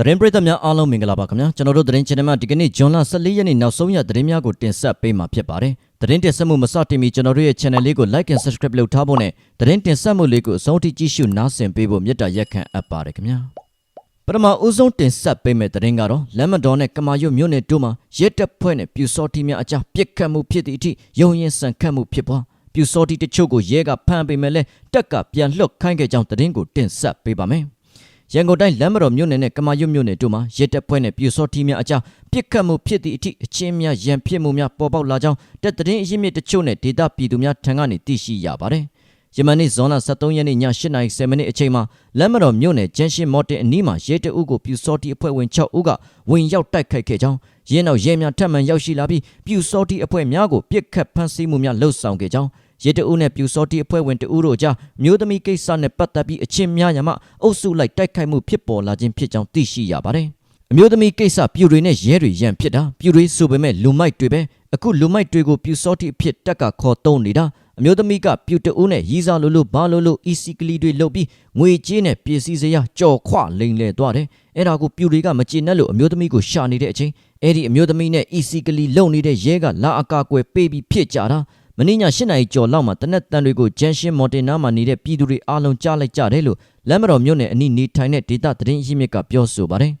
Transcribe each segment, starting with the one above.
သတင်းပရိသတ်များအားလုံးမင်္ဂလာပါခင်ဗျာကျွန်တော်တို့သတင်း channel မှာဒီကနေ့ဂျွန်လ14ရက်နေ့နောက်ဆုံးရသတင်းများကိုတင်ဆက်ပေးမှာဖြစ်ပါတယ်သတင်းတင်ဆက်မှုမစတင်မီကျွန်တော်တို့ရဲ့ channel လေးကို like and subscribe လုပ်ထားဖို့နဲ့သတင်းတင်ဆက်မှုလေးကိုအဆုံးထိကြည့်ရှုနားဆင်ပေးဖို့မေတ္တာရက်ခံအပ်ပါတယ်ခင်ဗျာပထမဦးဆုံးတင်ဆက်ပေးမယ့်သတင်းကတော့လမ်မဒေါ်နဲ့ကမာရွတ်မြို့နယ်တို့မှာရဲတပ်ဖွဲ့နဲ့ပြူစောတီများအကြားပြစ်ခတ်မှုဖြစ်သည့်အထိရုံရင်ဆန်ခတ်မှုဖြစ်ပွားပြူစောတီတချို့ကိုရဲကဖမ်းပေးမယ်လဲတက်ကပြန်လွတ်ခိုင်းခဲ့ကြောင်းသတင်းကိုတင်ဆက်ပေးပါမယ် ရန်ကုန်တိုင်းလမ်းမတော်မြို့နယ်နဲ့ကမာရွတ်မြို့နယ်တို့မှာရဲတပ်ဖွဲ့နဲ့ပြူစောတီများအကြားပြစ်ခတ်မှုဖြစ်သည့်အထိအချင်းများရန်ဖြစ်မှုများပေါ်ပေါက်လာကြောင်းတပ်သတင်းအရင်းမြစ်တချို့နဲ့ဒေသပြည်သူများထံကနေသိရှိရပါတယ်။ယမန်နေ့ဇွန်လ23ရက်နေ့ည8:30မိနစ်အချိန်မှာလမ်းမတော်မြို့နယ်ကျန်းရှင်းမော်တင်အနီးမှာရဲတအုပ်ကိုပြူစောတီအဖွဲ့ဝင်6ဦးကဝင်ရောက်တိုက်ခိုက်ခဲ့ကြောင်းရင်းနောက်ရဲများထပ်မံရောက်ရှိလာပြီးပြူစောတီအဖွဲ့များကိုပြစ်ခတ်ဖမ်းဆီးမှုများလှုပ်ဆောင်ခဲ့ကြောင်း ရဲတအုပ်နဲ့ပြူစောတီအဖွဲ့ဝင်တဦးတို့ကြားမျိုးသမီးကိစ္စနဲ့ပတ်သက်ပြီးအချင်းများရမှအုပ်စုလိုက်တိုက်ခိုက်မှုဖြစ်ပေါ်လာခြင်းဖြစ်ကြောင်းသိရှိရပါတယ်။အမျိုးသမီးကိစ္စပြူတွေနဲ့ရဲတွေရန်ဖြစ်တာပြူတွေဆိုပေမဲ့လူမိုက်တွေပဲအခုလူမိုက်တွေကိုပြူစောတီအဖြစ်တက်ကခေါ်တုံးနေတာအမျိုးသမီးကပြူတအုပ်နဲ့ရီးစားလို့လို့ဘာလို့လို့ easy ကလေးတွေလုပ်ပြီးငွေကြေးနဲ့ပစ္စည်းစရာကြော်ခွလိန်လေသွားတယ်အဲ့ဒါကိုပြူတွေကမကျေနပ်လို့အမျိုးသမီးကိုရှာနေတဲ့အချိန်အဲ့ဒီအမျိုးသမီးနဲ့ easy ကလေးလုံနေတဲ့ရဲကလာအကာကွယ်ပေးပြီးဖြစ်ကြတာ မင်းည၈နိုင်ကျော်လောက်မှာတနက်တန်တွေကိုဂျန်ရှင်းမော်တင်နာမှာနေတဲ့ပြည်သူတွေအားလုံးကြားလိုက်ကြတယ်လို့လမ်းမတော်မြို့နယ်အနီးနေထိုင်တဲ့ဒေသသတင်းရင်းမြစ်ကပြောဆိုပါတယ်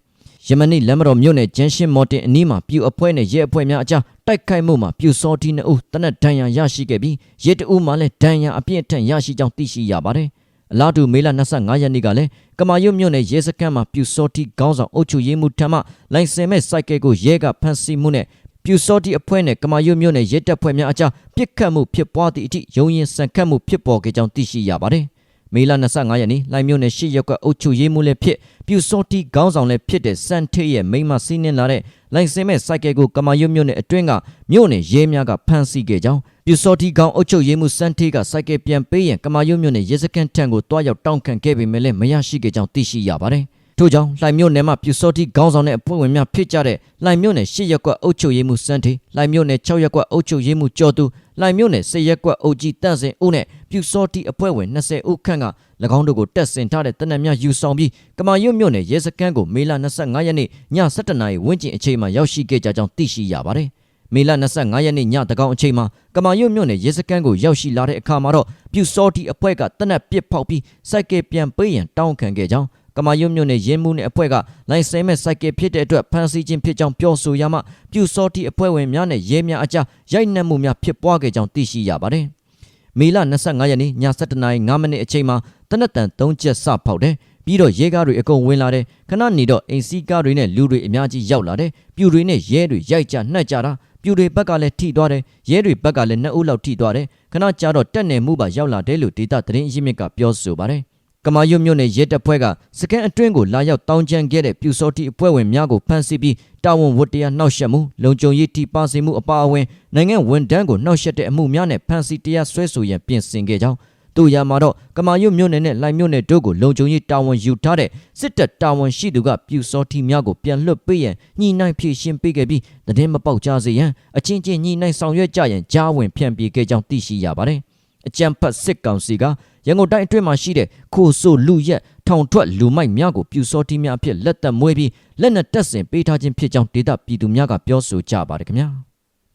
ယမနီလမ်းမတော်မြို့နယ်ဂျန်ရှင်းမော်တင်အနီးမှာပြူအဖွဲ့နဲ့ရဲအဖွဲ့များအကြားတိုက်ခိုက်မှုမှာပြူစောတီနှစ်ဦးတနက်ဒဏ်ရာရရှိခဲ့ပြီးရဲတအုပ်မှလည်းဒဏ်ရာအပြည့်အထန်ရရှိကြောင်းသိရှိရပါတယ်။အလားတူမေလ25ရက်နေ့ကလည်းကမာရွတ်မြို့နယ်ရဲစခန်းမှာပြူစောတီခေါင်းဆောင်အုပ်ချုပ်ရေးမှူးထံမှလိုင်စင်မဲ့စိုက်ကဲကိုရဲကဖမ်းဆီးမှုနဲ့ ပြူစောတီအဖွဲ့နဲ့ကမာရွတ်မြို့နယ်ရဲတပ်ဖွဲ့များအကြားပစ်ခတ်မှုဖြစ်ပွားသည့်အထိရုံရင်ဆန်ခတ်မှုဖြစ်ပေါ်ခဲ့ကြောင်းသိရှိရပါတယ်။မေလ25ရက်နေ့လိုင်မြို့နယ်ရှစ်ရက်ကွက်အုပ်ချုပ်ရေးမှူးလည်းဖြစ်ပြူစောတီခေါင်းဆောင်လည်းဖြစ်တဲ့စန်ထေးရဲ့မိမစီးနှင်းလာတဲ့လိုင်စင်မဲ့စိုက်ကဲကိုကမာရွတ်မြို့နယ်အတွင်းကမြို့နယ်ရဲများကဖမ်းဆီးခဲ့ကြောင်းပြူစောတီခေါင်းအုပ်ချုပ်ရေးမှူးစန်ထေးကစိုက်ကဲပြန်ပေးရန်ကမာရွတ်မြို့နယ်ရဲစခန်းထံကိုတွားရောက်တောင်းခံခဲ့ပေမဲ့လည်းမရရှိခဲ့ကြောင်းသိရှိရပါတယ်။ ထို့ကြောင့်လှိုင်မြို့နယ်မှာပြူစောတိခေါင်းဆောင်တဲ့အဖွဲ့ဝင်များဖြစ်ကြတဲ့လှိုင်မြို့နယ်၈ရက်ကွက်အုပ်ချုပ်ရေးမှူးစန်းထေလှိုင်မြို့နယ်၆ရက်ကွက်အုပ်ချုပ်ရေးမှူးကျော်သူလှိုင်မြို့နယ်၁၀ရက်ကွက်အုပ်ကြီးတန့်စင်ဦးနဲ့ပြူစောတိအဖွဲ့ဝင်20ဦးခန့်က၎င်းတို့ကိုတက်ဆင်ထားတဲ့တနက်များယူဆောင်ပြီးကမာရွတ်မြို့နယ်ရဲစခန်းကိုမေလ25ရက်နေ့ည7:00နာရီဝန်းကျင်အချိန်မှာရောက်ရှိခဲ့ကြကြောင်းသိရှိရပါတယ်။မေလ25ရက်နေ့ညတကောင်အချိန်မှာကမာရွတ်မြို့နယ်ရဲစခန်းကိုရောက်ရှိလာတဲ့အခါမှာတော့ပြူစောတိအဖွဲ့ကတနက်ပစ်ဖောက်ပြီးစိုက်ကဲပြန်ပေးရန်တောင်းခံခဲ့ကြောင်းကမာရွတ်မြို့နယ်ရဲမှုနဲ့အဖွဲ့ကလိုင်စင်မဲ့စိုက်ကယ်ဖြစ်တဲ့အတွက်ဖမ်းဆီးခြင်းဖြစ်ကြောင်းပြောဆိုရမှပြူစောတိအဖွဲ့ဝင်များနဲ့ရဲများအကြားရိုက်နှက်မှုများဖြစ်ပွားခဲ့ကြောင်းသိရှိရပါတယ်။မေလ25ရက်နေ့ည7:05မိနစ်အချိန်မှာတနက်တန်3ချက်စဖောက်တယ်။ပြီးတော့ရဲကားတွေအကုန်ဝင်လာတယ်။ခဏနေတော့အိမ်စီးကားတွေနဲ့လူတွေအများကြီးရောက်လာတယ်။ပြူတွေနဲ့ရဲတွေရိုက်ကြနှက်ကြတာပြူတွေဘက်ကလည်းထိသွားတယ်။ရဲတွေဘက်ကလည်းနှစ်ဦးလောက်ထိသွားတယ်။ခဏကြာတော့တက်နေမှုပါရောက်လာတယ်လို့ဒေတာသတင်းအရင်းမြစ်ကပြောဆိုပါတယ်။ ကမာရွတ်မြို့နယ်ရဲတပ်ဖွဲ့ကစကန်အတွင်းကိုလာရောက်တောင်းကျမ်းခဲ့တဲ့ပြူစောတိအဖွဲ့ဝင်များကိုဖမ်းဆီးပြီးတာဝန်ဝတ္တရားနှောက်ယှက်မှုလုံခြုံရေးထိပါစေမှုအပါအဝင်နိုင်ငံဝန်ထမ်းကိုနှောက်ယှက်တဲ့အမှုများနဲ့ဖမ်းဆီးတရားစွဲဆိုရန်ပြင်ဆင်ခဲ့ကြောင်းသူရမှာတော့ကမာရွတ်မြို့နယ်နဲ့လိုင်မြို့နယ်တို့ကိုလုံခြုံရေးတာဝန်ယူထားတဲ့စစ်တပ်တာဝန်ရှိသူကပြူစောတိများကိုပြန်လွှတ်ပေးရန်ညှိနှိုင်းဖြည့်ရှင်းပေးခဲ့ပြီးတည်င်းမပေါက်ကြစေရန်အချင်းချင်းညှိနှိုင်းဆောင်ရွက်ကြရန်ကြားဝင်ဖြန့်ပြေခဲ့ကြောင်းသိရှိရပါတယ်အကြံဖတ်စစ်ကောင်စီက ရန်ကုန်တိုင်းအတွင်းမှာရှိတဲ့ခိုဆိုလူရက်ထောင်ထွက်လူမိုက်များကိုပြူစောတိများအဖြစ်လက်သက်မွေးပြီးလက်နက်တပ်ဆင်ပေးထားခြင်းဖြစ်ကြောင်းဒေသပြည်သူများကပြောဆိုကြပါတယ်ခင်ဗျာ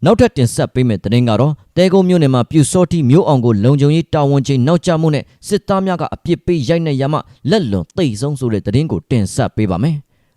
နောက်ထပ်တင်ဆက်ပေးမယ့်သတင်းကတော့တဲကုန်းမြို့နယ်မှာပြူစောတိမျိုးအောင်ကိုလုံခြုံရေးတာဝန်ချိန်နောက်ကျမှုနဲ့စစ်သားများကအပြစ်ပေးရိုက်နှက်ရမှလက်လွန်သိဆုံးဆိုတဲ့သတင်းကိုတင်ဆက်ပေးပါမယ်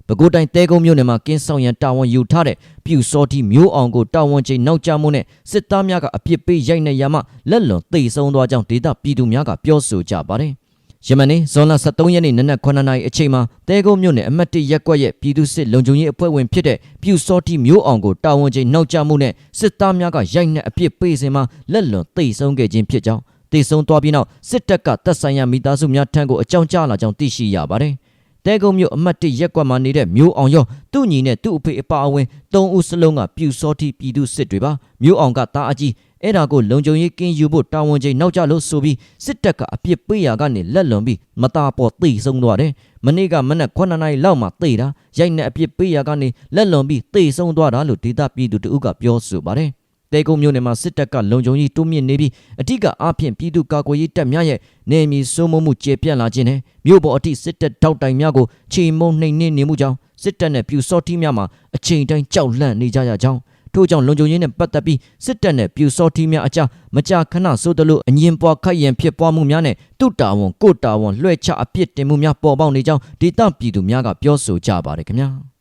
ပဲခူးတိုင်းတဲကုန်းမြို့နယ်မှာကင်းဆောင်ရန်တာဝန်ယူထားတဲ့ပြူစောတိမျိုးအောင်ကိုတာဝန်ချိန်နောက်ကျမှုနဲ့စစ်သားများကအပြစ်ပေးရိုက်နှက်ရမှလက်လွန်သိဆုံးသွားကြောင်းဒေသပြည်သူများကပြောဆိုကြပါတယ်။ယမနေ့ဇွန်လ23ရက်နေ့နနက်9:00နာရီအချိန်မှာတဲကုန်းမြို့နယ်အမတ်တရက်ကွက်ရဲ့ပြည်သူစစ်လုံခြုံရေးအဖွဲ့ဝင်ဖြစ်တဲ့ပြူစောတိမျိုးအောင်ကိုတာဝန်ချိန်နောက်ကျမှုနဲ့စစ်သားများကရိုက်နှက်အပြစ်ပေးစဉ်မှာလက်လွန်သိဆုံးခဲ့ခြင်းဖြစ်ကြောင်းသိဆုံးသွားပြီးနောက်စစ်တပ်ကတပ်ဆိုင်ရာမိသားစုများထံကိုအကြောင်းကြားလာကြောင်းသိရှိရပါတယ်။ တဲကုန်းမြို့အမှတ်၁ရက်ကွက်မှာနေတဲ့မျိုးအောင်ရောသူ့ညီနဲ့သူ့အဖေအပါအဝင်၃ဦးစလုံးကပြူစောတိပြည်သူစစ်တွေပါမျိုးအောင်ကတာအကြီးအဲ့ဒါကိုလုံခြုံရေးကင်းယူဖို့တာဝန်ချိန်နောက်ကျလို့ဆိုပြီးစစ်တပ်ကအပြစ်ပေးရာကနေလက်လွန်ပြီးမသားပေါ်သိဆုံးသွားတယ်မနေ့ကမနက်9နာရီလောက်မှသိတာရိုက်နေအပြစ်ပေးရာကနေလက်လွန်ပြီးသိဆုံးသွားတာလို့ဒေသပြည်သူတို့ကပြောဆိုပါတယ် တဲကုန်းမြို့နယ်မှာစစ်တပ်ကလုံခြုံရေးတိုးမြင့်နေပြီးအထက်ကအားဖြင့်ပြည်သူ့ကာကွယ်ရေးတပ်များရဲ့နေမီစိုးမိုးမှုကျေပြန့်လာခြင်းနဲ့မြို့ပေါ်အထိစစ်တပ်တောက်တိုင်များကိုချိန်မုံနှိမ်နှင်းနေမှုကြောင့်စစ်တပ်နဲ့ပြူစောတိများမှာအချိန်တိုင်းကြောက်လန့်နေကြရကြောင်းထို့ကြောင့်လုံခြုံရေးနဲ့ပတ်သက်ပြီးစစ်တပ်နဲ့ပြူစောတိများအကြားမကြာခဏဆိုသလိုအငင်ပွားခိုက်ရန်ဖြစ်ပွားမှုများနဲ့တုတာဝန်ကိုတာဝန်လွှဲချအပြစ်တင်မှုများပေါ်ပေါက်နေကြောင်းဒေသပြည်သူများကပြောဆိုကြပါတယ်ခင်ဗျာ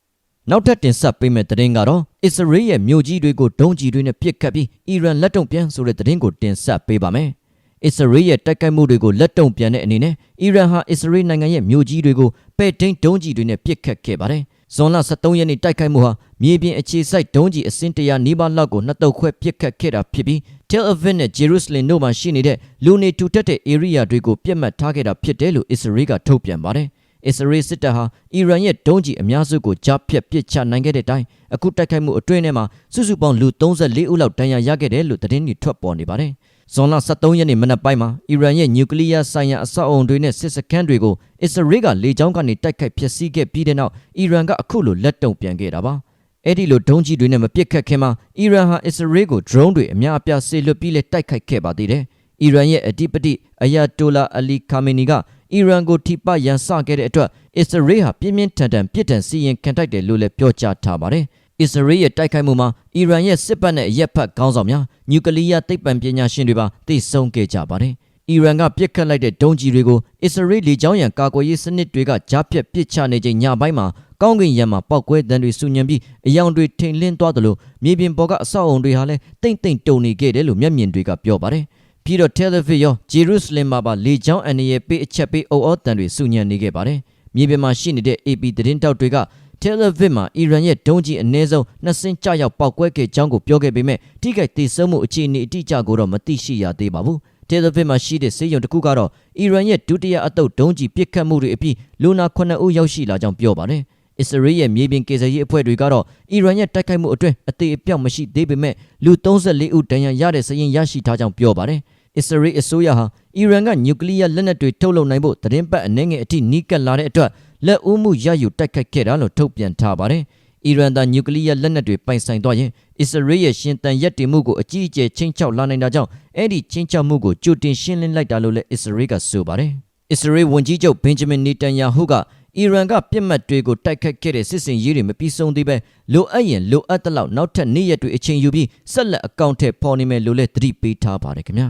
နောက်ထပ်တင်ဆက်ပေးမယ့်သတင်းကတော့အစ္စရေးရဲ့မြို့ကြီးတွေကိုဒုံးကြီးတွေနဲ့ပစ်ခတ်ပြီးအီရန်လက်တုံ့ပြန်ဆိုတဲ့သတင်းကိုတင်ဆက်ပေးပါမယ်အစ္စရေးရဲ့တိုက်ခိုက်မှုတွေကိုလက်တုံ့ပြန်တဲ့အနေနဲ့အီရန်ဟာအစ္စရေးနိုင်ငံရဲ့မြို့ကြီးတွေကိုပဲ့ထိန်းဒုံးကြီးတွေနဲ့ပစ်ခတ်ခဲ့ပါတယ်။ဇွန်လ23ရက်နေ့တိုက်ခိုက်မှုဟာမြေပြင်အခြေစိုက်ဒုံးကြီးအစင်းတရာနီးပါးလောက်ကိုနှစ်တုပ်ခွဲပစ်ခတ်ခဲ့တာဖြစ်ပြီး Tel Aviv နဲ့ Jerusalem တို့မှာရှိနေတဲ့လူနေထူထပ်တဲ့ area တွေကိုပြတ်မှတ်ထားခဲ့တာဖြစ်တယ်လို့အစ္စရေးကထုတ်ပြန်ပါတယ်။ အစ္စရေးစစ်တပ်ဟာအီရန်ရဲ့ဒုံးကြီးအများစုကိုကြားဖြတ်ပစ်ချနိုင်ခဲ့တဲ့အတိုင်းအခုတိုက်ခိုက်မှုအတွင်းထဲမှာစုစုပေါင်းလူ34ဦးလောက်ဒဏ်ရာရခဲ့တယ်လို့သတင်းတွေထွက်ပေါ်နေပါတယ်။ဇွန်လ23ရက်နေ့မနက်ပိုင်းမှာအီရန်ရဲ့နျူကလ িয়ার ဆိုင်ရာအဆောက်အုံတွေနဲ့စစ်စခန်းတွေကိုအစ္စရေးကလေကြောင်းကနေတိုက်ခိုက်ဖျက်ဆီးခဲ့ပြီးတဲ့နောက်အီရန်ကအခုလိုလက်တုံ့ပြန်ခဲ့တာပါအဲ့ဒီလိုဒုံးကြီးတွေနဲ့မပစ်ခတ်ခင်မှာအီရန်ဟာအစ္စရေးကို drone တွေအများအပြားဆေလွတ်ပြီးလဲတိုက်ခိုက်ခဲ့ပါသေးတယ်အီရန်ရဲ့အဓိပတိအယာတိုလာအလီခါမီနီက အီရန်ကိုထိပရန်စခဲ့တဲ့အတွက်အစ္စရေးဟာပြင်းပြင်းထန်ထန်ပြစ်ဒဏ်စီရင်ခံတိုက်တယ်လို့လည်းပြောကြားထားပါတယ်။အစ္စရေးရဲ့တိုက်ခိုက်မှုမှာအီရန်ရဲ့စစ်ပတ်နဲ့ရက်ဖက်ခေါင်းဆောင်များနျူကလ িয়ার သိပ္ပံပညာရှင်တွေပါသိဆုံးခဲ့ကြပါတယ်။အီရန်ကပစ်ခတ်လိုက်တဲ့ဒုံးကျည်တွေကိုအစ္စရေးလေကြောင်းရန်ကာကွယ်ရေးစနစ်တွေကကြားဖြတ်ပစ်ချနေချိန်ညပိုင်းမှာကောင်းကင်ရံမှာပောက်ကွဲတံတွေဆူညံပြီးအယောင်တွေထိန်လင်းသွားသလိုမြေပြင်ပေါ်ကအဆောက်အုံတွေဟာလည်းတိတ်တိတ်တုန်နေခဲ့တယ်လို့မျက်မြင်တွေကပြောပါတယ်။ ပြီးတော့ Tel Aviv ရော Jerusalem မှာပါလေကြောင်းအန်ရရဲ့ပေးအချက်ပေးအုပ်အောတံတွေဆူညံနေခဲ့ပါတယ်။မြေပြင်မှာရှိနေတဲ့ AP သတင်းတောက်တွေက Tel Aviv မှာအီရန်ရဲ့ဒုံးကြီးအနည်းဆုံးနှစ်စင်းကြရောက်ပောက်ကွဲခဲ့ကြောင်းကိုပြောခဲ့ပေမဲ့ထိခိုက်ဒေဆုံးမှုအခြေအနေအတိအကျကိုတော့မသိရှိရသေးပါဘူး။ Tel Aviv မှာရှိတဲ့စေယုံတစ်ခုကတော့အီရန်ရဲ့ဒုတိယအသုတ်ဒုံးကြီးပစ်ခတ်မှုတွေအပြီးလူနာ9ဦးရောက်ရှိလာကြောင်းပြောပါတယ်။အစ္စရေးရဲ့မြေပြင်ကေဆယ်ရေးအဖွဲ့တွေကတော့အီရန်ရဲ့တိုက်ခိုက်မှုအတွင်းအသေးအပြောက်မရှိသေးပေမဲ့လူ34ဦးဒဏ်ရာရတဲ့စရင်ရရှိထားကြောင်းပြောပါတယ်။ အစ္စရေးအစိုးရဟာအီရန်ကနျူကလ িয়ার လက်နက်တွေထုတ်လုပ်နိုင်ဖို့သတင်းပတ်အနေငယ်အထိနီးကပ်လာတဲ့အတွက်လက်ဦးမှုရယူတိုက်ခိုက်ခဲ့တာလို့ထုတ်ပြန်ထားပါတယ်။အီရန်သားနျူကလ িয়ার လက်နက်တွေပိုင်ဆိုင်သွားရင်အစ္စရေးရဲ့ရှင်တန်ရက်တင်မှုကိုအကြီးအကျယ်ချင်းချောက်လာနိုင်တာကြောင့်အဲ့ဒီချင်းချောက်မှုကိုကြိုတင်ရှင်းလင်းလိုက်တာလို့လည်းအစ္စရေးကဆိုပါတယ်။အစ္စရေးဝန်ကြီးချုပ်ဘင်ဂျမင်နေတန်ယာဟုကအီရန်ကပြစ်မှတ်တွေကိုတိုက်ခတ်ခဲ့တဲ့စစ်စင်ရေးတွေမပြီးဆုံးသေးပဲလိုအပ်ရင်လိုအပ်သလောက်နောက်ထပ်နေ့ရက်တွေအချိန်ယူပြီးဆက်လက်အကောင့်ထဲပေါ်နေမယ်လို့လည်းသတိပေးထားပါတယ်ခင်ဗျာ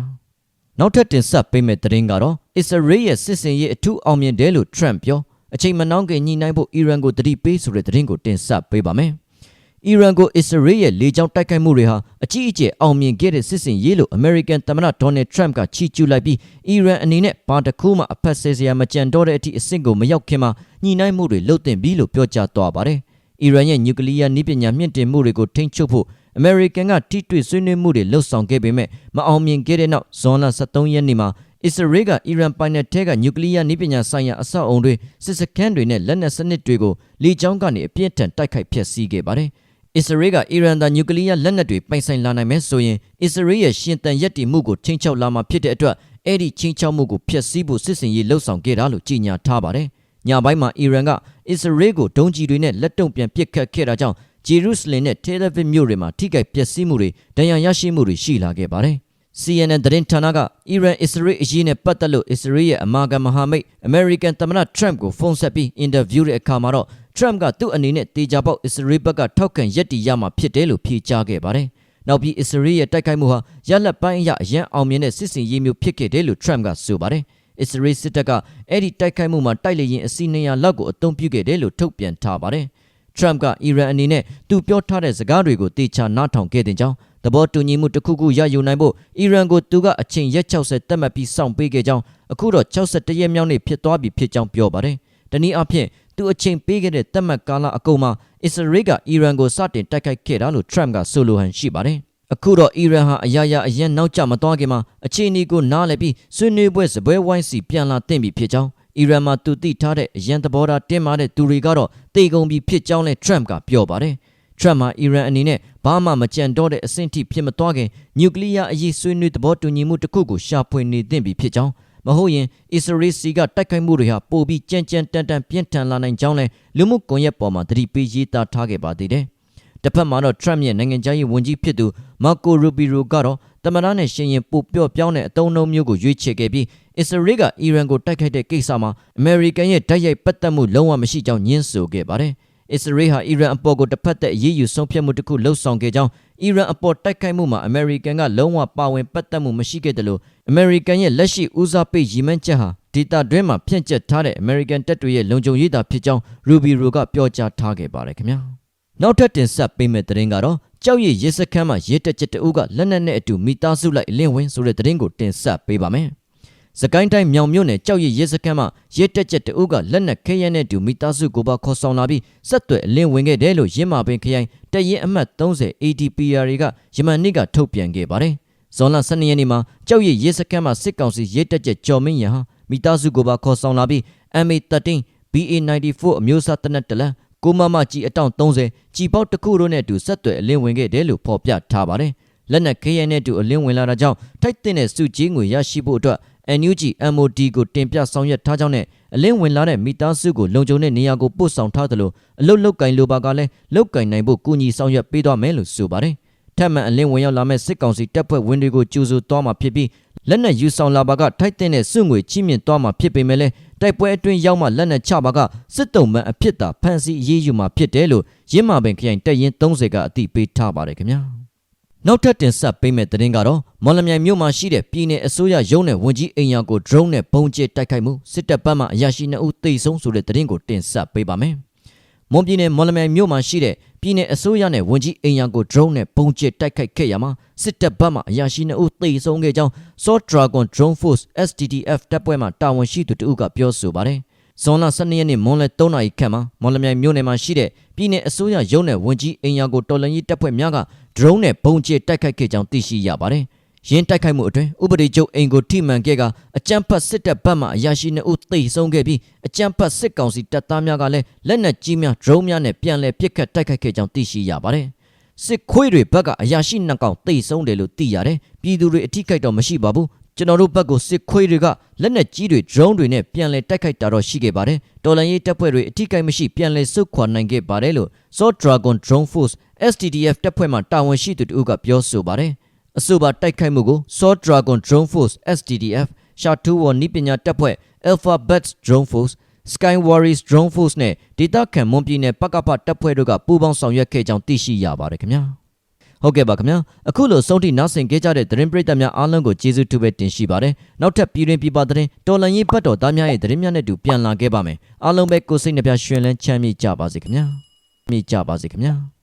နောက်ထပ်တင်ဆက်ပေးမယ့်သတင်းကတော့အစ္စရေးရဲ့စစ်စင်ရေးအထူးအောင်မြင်တယ်လို့ Trump ပြောအချိန်မနှောင်းခင်ညှိနှိုင်းဖို့အီရန်ကိုတတိပေးဆိုတဲ့သတင်းကိုတင်ဆက်ပေးပါမယ်။အီရန်ကိုအစ္စရေးရဲ့လေကြောင်းတိုက်ခိုက်မှုတွေဟာအကြီးအကျယ်အောင်မြင်ခဲ့တဲ့စစ်စင်ရေးလို့အမေရိကန်သမ္မတဒေါ်နယ်ထရမ့်ကချီးကျူးလိုက်ပြီးအီရန်အနေနဲ့ဘာတစ်ခုမှအဖက်ဆဲစရာမကြံတော့တဲ့အထိအဆင့်ကိုမရောက်ခင်မှာညှိနှိုင်းမှုတွေလုပ်တင်ပြီးလို့ပြောကြားသွားပါတယ်။အီရန်ရဲ့နျူကလ িয়ার နည်းပညာမြင့်တင်မှုတွေကိုထိန်းချုပ်ဖို့ အမေရိကန်ကထိတွေ့ဆွေးနွေးမှုတွေလှုပ်ဆောင်ခဲ့ပေမဲ့မအောင်မြင်ခဲ့တဲ့နောက်ဇွန်လ23ရက်နေ့မှာအစ္စရေးကအီရန်ပိုင်နက်ထဲကနျူကလ িয়ার နည်းပညာဆိုင်ရာအဆောက်အုံတွေစစ်စခန်းတွေနဲ့လက်နက်စနစ်တွေကိုလေကြောင်းကနေအပြင်းထန်တိုက်ခိုက်ဖျက်ဆီးခဲ့ပါတယ်။အစ္စရေးကအီရန်သားနျူကလ িয়ার လက်နက်တွေပိုင်ဆိုင်လာနိုင်မယ်ဆိုရင်အစ္စရေးရဲ့ရှင်တန်ရက်တည်မှုကိုချိန်ချောက်လာမှာဖြစ်တဲ့အတွက်အဲ့ဒီချိန်ချောက်မှုကိုဖျက်ဆီးဖို့စစ်စင်ရေးလှုပ်ဆောင်ခဲ့တာလို့ကြေညာထားပါတယ်။ညပိုင်းမှာအီရန်ကအစ္စရေးကိုဒုံးကျည်တွေနဲ့လက်တုံ့ပြန်ပစ်ခတ်ခဲ့တာကြောင့် ဂျေရုဆလင်နဲ့တေလဗစ်မြို့တွေမှာထိခိုက်ပျက်စီးမှုတွေဒဏ်ရာရရှိမှုတွေရှိလာခဲ့ပါတယ် CNN သတင်းဌာနကအီရန်အစ္စရေးအရေးနဲ့ပတ်သက်လို့အစ္စရေးရဲ့အမာခံမဟာမိတ်အမေရိကန်သမ္မတထရမ့်ကိုဖုန်းဆက်ပြီးအင်တာဗျူးတဲ့အခါမှာတော့ထရမ့်ကသူ့အနေနဲ့တေချာပေါက်အစ္စရေးဘက်ကထောက်ခံရည်တည်ရမှာဖြစ်တယ်လို့ဖြေကြားခဲ့ပါတယ်။နောက်ပြီးအစ္စရေးရဲ့တိုက်ခိုက်မှုဟာရလက်ပိုင်းအရအရန်အောင်မြင်တဲ့စစ်စင်ရေးမျိုးဖြစ်ခဲ့တယ်လို့ထရမ့်ကဆိုပါတယ်။အစ္စရေးစစ်တပ်ကအဲ့ဒီတိုက်ခိုက်မှုမှာတိုက်လေရင်အစီ200လောက်ကိုအသုံးပြုခဲ့တယ်လို့ထုတ်ပြန်ထားပါတယ်။ Trump ကအီရန်အနေနဲ့သူပြောထားတဲ့စကားတွေကိုတေချာနားထောင်ခဲ့တဲ့ကြောင်းသဘောတူညီမှုတစ်ခုခုရယူနိုင်ဖို့အီရန်ကိုသူကအချိန်ရက်60တက်မှတ်ပြီးစောင့်ပေးခဲ့ကြောင်းအခုတော့61ရက်မြောက်နေ့ဖြစ်သွားပြီဖြစ်ကြောင်းပြောပါတယ်။တနည်းအားဖြင့်သူအချိန်ပေးခဲ့တဲ့တက်မှတ်ကာလအကုန်မှာအစ္စရေးကအီရန်ကိုစတင်တိုက်ခိုက်ခဲ့တာလို့ထရမ့်ကဆိုလိုဟန်ရှိပါတယ်။အခုတော့အီရန်ဟာအရာရာအရင်နောက်ကျမသွားခင်မှာအခြေအနေကိုနားလည်ပြီးဆွေးနွေးပွဲစပွဲဝိုင်းစီပြန်လာသင့်ပြီဖြစ်ကြောင်း အီရန်မှာသူသိထားတဲ့အရန်သဘောထားတင်းမာတဲ့သူတွေကတော့တေကုန်ပြီဖြစ်ကြောင်းလဲထရမ့်ကပြောပါတယ်။ထရမ့်မှာအီရန်အနေနဲ့ဘာမှမကြံတော့တဲ့အဆင့်ထိဖြစ်မသွားခင်နျူကလ িয়ার အရေးဆွေးနွေးသဘောတူညီမှုတစ်ခုကိုရှာဖွေနေသင့်ပြီဖြစ်ကြောင်းမဟုတ်ရင်အစ္စရေးစီကတိုက်ခိုက်မှုတွေဟာပိုပြီးကြမ်းကြမ်းတမ်းတမ်းပြင်းထန်လာနိုင်ကြောင်းလဲလူမှုကွန်ရက်ပေါ်မှာသတိပေးရေးသားထားခဲ့ပါသေးတယ်။ တတစ်ဖက်မှာတော့ Trump ရဲ့နိုင်ငံခြားရေးဝန်ကြီးဖြစ်သူ Marco Rubio ကတော့တမန်တော်နဲ့ရှင်ရင်ပိုပြော့ပြောင်းတဲ့အတုံးအနှုံးမျိုးကိုရွေးချယ်ခဲ့ပြီးအစ္စရေးကအီရန်ကိုတိုက်ခိုက်တဲ့ကိစ္စမှာအမေရိကန်ရဲ့တိုက်ရိုက်ပတ်သက်မှုလုံးဝမရှိကြောင်းညင်းဆိုခဲ့ပါတယ်။အစ္စရေးဟာအီရန်အပေါ်ကိုတစ်ဖက်သက်အရေးယူဆုံးဖြတ်မှုတစ်ခုလှုပ်ဆောင်ခဲ့ကြောင်းအီရန်အပေါ်တိုက်ခိုက်မှုမှာအမေရိကန်ကလုံးဝပါဝင်ပတ်သက်မှုမရှိခဲ့တယ်လို့အမေရိကန်ရဲ့လက်ရှိဦးစားပေးရည်မှန်းချက်ဟာဒေတာတွင်းမှာဖြန့်ကျက်ထားတဲ့အမေရိကန်တပ်တွေရဲ့လုံခြုံရေးတာဖြစ်ကြောင်းရူဘီရိုကပြောကြားထားခဲ့ပါတယ်ခင်ဗျာ နောက်ထပ်တင်ဆက်ပေးမယ့်သတင်းကတော့ကြောက်ရည်ရဲစခန်းမှာရဲတက်ချက်တအုပ်ကလက်နက်နဲ့အတူမိသားစုလိုက်အလင်းဝင်ဆိုတဲ့သတင်းကိုတင်ဆက်ပေးပါမယ်စကိုင်းတိုင်းမြောင်မြို့နယ်ကြောက်ရည်ရဲစခန်းမှာရဲတက်ချက်တအုပ်ကလက်နက်ခဲယမ်းနဲ့အတူမိသားစုကိုပါခေါ်ဆောင်လာပြီးဆက်သွယ်အလင်းဝင်ခဲ့တယ်လို့ရင်းမာပင်ခရိုင်တရင်အမှတ်30 ADPR တွေကယမန်နေ့ကထုတ်ပြန်ခဲ့ပါတယ်ဇွန်လ12ရက်နေ့မှာကြောက်ရည်ရဲစခန်းမှာစစ်ကောင်စီရဲတက်ချက်ကျော်မင်းရဟာမိသားစုကိုပါခေါ်ဆောင်လာပြီး MA13 BA94 အမျိုးအစားတနက်တလက် ကိုမမကြီးအတောင့်30ကြီးပေါက်တစ်ခုတို့နဲ့အတူဆက်သွယ်အလင်းဝင်ခဲ့တယ်လို့ဖော်ပြထားပါတယ်။လက်နက်ခဲယမ်းနဲ့အတူအလင်းဝင်လာတာကြောင့်ထိုက်တဲ့စုကြီးငွေရရှိဖို့အတွက် NUG MOD ကိုတင်ပြဆောင်ရွက်ထားကြောင်းနဲ့အလင်းဝင်လာတဲ့မိသားစုကိုလုံခြုံတဲ့နေရာကိုပို့ဆောင်ထားသလိုအလုတ်လုတ်ကင်လိုပါကလည်းလုတ်ကင်နိုင်ဖို့ကူညီဆောင်ရွက်ပေးသွားမယ်လို့ဆိုပါတယ်။ထပ်မံအလင်းဝင်ရောက်လာမဲ့စစ်ကောင်စီတပ်ဖွဲ့ဝင်တွေကိုကြိုးဆိုသွားမှာဖြစ်ပြီး လက်နက်ယူဆောင်လာပါကထိုက်တဲ့စုငွေချိမြင့်သွားမှာဖြစ်ပေမဲ့လည်းတိုက်ပွဲအတွင်းရောက်မှလက်နက်ချပါကစစ်တုံးမှန်အဖြစ်သာဖန်ဆီးအရေးယူမှာဖြစ်တယ်လို့ရင်းမာပင်ခရိုင်တပ်ရင်း30ကအသိပေးထားပါတယ်ခင်ဗျာနောက်ထပ်တင်ဆက်ပေးမယ့်သတင်းကတော့မော်လမြိုင်မြို့မှာရှိတဲ့ပြည်내အစိုးရရုံးနဲ့ဝန်ကြီးအိမ်ယာကို drone နဲ့ပုံကျဲတိုက်ခိုက်မှုစစ်တပ်ဘက်မှအရာရှိ2ဦးသေဆုံးဆိုတဲ့သတင်းကိုတင်ဆက်ပေးပါမယ် မွန်ပြည်နယ်မော်လမြိုင်မြို့မှာရှိတဲ့ပြည်내အစိုးရနဲ့ဝန်ကြီးအိမ်ယာကို drone နဲ့ပုံကျဲတိုက်ခိုက်ခဲ့ရမှာစစ်တပ်ဘက်မှအရာရှိ2ဦးသေဆုံးခဲ့ကြောင်း Sword Dragon Drone Force STDF တပ်ဖွဲ့မှတာဝန်ရှိသူတဦးကပြောဆိုပါတယ်။ဇွန်လ12ရက်နေ့မွန်းလယ်3နာရီခန့်မှာမော်လမြိုင်မြို့နယ်မှာရှိတဲ့ပြည်내အစိုးရရုံးနဲ့ဝန်ကြီးအိမ်ယာကိုတော်လှန်ရေးတပ်ဖွဲ့များက drone နဲ့ပုံကျဲတိုက်ခိုက်ခဲ့ကြောင်းသိရှိရပါတယ်။ ရင်းတိုက်ခိုက်မှုအတွင်းဥပဒေချုပ်အိမ်ကိုထိမှန်ခဲ့ကအကြမ်းဖက်စစ်တပ်ဘက်မှအရာရှိ2ဦးသေဆုံးခဲ့ပြီးအကြမ်းဖက်စစ်ကောင်စီတပ်သားများကလည်းလက်နက်ကြီးများ drone များနဲ့ပြန်လည်ပစ်ခတ်တိုက်ခိုက်ခဲ့ကြောင်းသိရှိရပါတယ်။စစ်ခွေးတွေဘက်ကအရာရှိ2ကောင်သေဆုံးတယ်လို့သိရတယ်။ပြည်သူတွေအထိခိုက်တော့မရှိပါဘူး။ကျွန်တော်တို့ဘက်ကိုစစ်ခွေးတွေကလက်နက်ကြီးတွေ drone တွေနဲ့ပြန်လည်တိုက်ခိုက်တာတော့ရှိခဲ့ပါတယ်။တော်လန်ရေးတပ်ဖွဲ့တွေအထိကိမရှိပြန်လည်ဆုတ်ခွာနိုင်ခဲ့ပါတယ်လို့ Sword Dragon Drone Force STDF တပ်ဖွဲ့မှတာဝန်ရှိသူတို့ကပြောဆိုပါတယ်။ အဆိုပါတိုက်ခိုက်မှုကို Sword Dragon Drone Force SDDF ရှာတူဝနီးပညာတပ်ဖွဲ့ Alphabet Drone Force Sky Warriors Drone Force နဲ့ဒေသခံမွန်ပြည်နယ်ပကပတပ်ဖွဲ့တို့ကပူးပေါင်းဆောင်ရွက်ခဲ့ကြောင်းသိရှိရပါတယ်ခင်ဗျာဟုတ်ကဲ့ပါခင်ဗျာအခုလိုဆုံးထိနောက်ဆင်ခဲ့ကြတဲ့သတင်းပရိသတ်များအားလုံးကိုကျေးဇူးတူပဲတင်ရှိပါတယ်နောက်ထပ်ပြည်တွင်ပြည်ပသတင်းတော်လန်ရေးဘတ်တော်သားများရဲ့သတင်းများနဲ့တူပြန်လာခဲ့ပါမယ်အားလုံးပဲကိုစိတ်နှပြရှင်လန်းချမ်းမြေ့ကြပါစေခင်ဗျာမြင့်ကြပါစေခင်ဗျာ